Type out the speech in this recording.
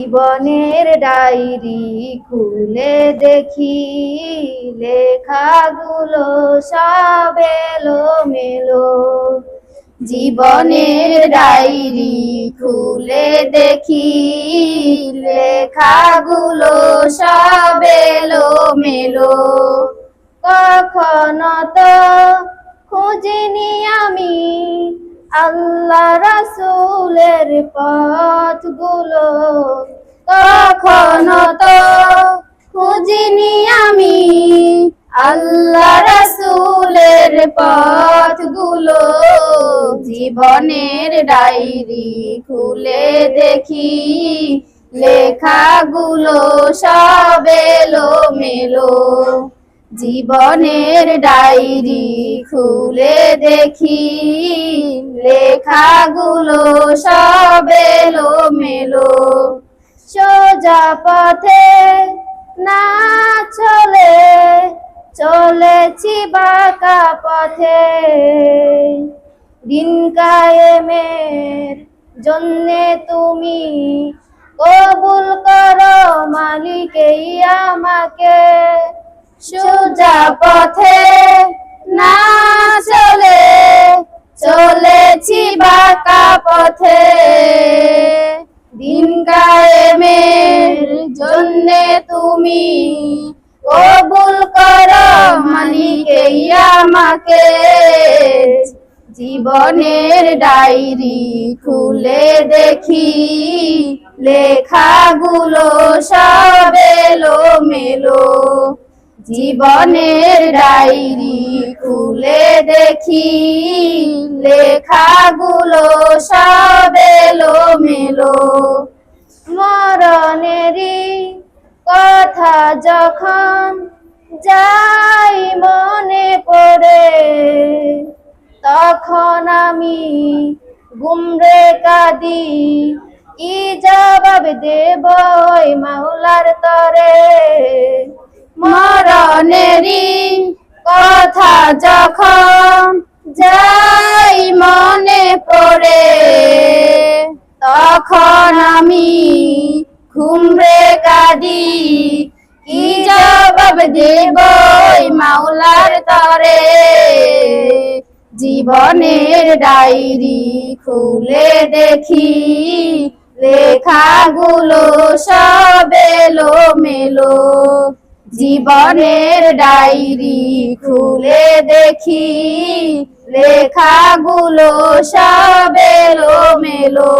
জীবনের ডায়েরি খুলে দেখি, লেখাগুলো সব এলো মেলো জীবনের ডায়েরি খুলে দেখি, লেখাগুলো সব এলো মেলো কখনো তো খুঁজিনি আমি আল্লাহ রাসূলের পথগুলো কখনো তো খুঁজিনি আমি। আল্লাহ রাসূলের পথগুলো জীবনের ডায়েরি খুলে দেখি। লেখাগুলো সব এলো মেলো জীবনের ডায়েরি খুলে দেখি, লেখাগুলো সব এলো মেলো সোজা পথে না চলে চলেছি বাঁকা পথে। দিন কায়েমের জন্যে তুমি কবুল করো মালিকেই আমাকে। সোজা পথে না চলে চলেছি বাঁকা পথে। দিন কায়েমের জন্যে তুমি কবুল করো মালিকেই আমাকে। জীবনের ডায়েরি খুলে দেখি লেখাগুলো জীবনের ডায়েরি খুলে দেখি, লেখাগুলো সব এলো মেলো মরণেরই কথা যখন যাই মনে পড়ে, তখন আমি গুমরে কাঁদি, কি জবাব দেব মাওলার তরে? মরণেরই কথা যখন যাই মনে পড়ে, তখন আমি ঘুমরে কাঁদি। কি জবাব দেব মাওলার তরে? জীবনের ডায়েরি খুলে দেখি, লেখাগুলো সব এলো মেলো জীবনের ডায়রি খুলে দেখি লেখাগুলো সব এলো মেলো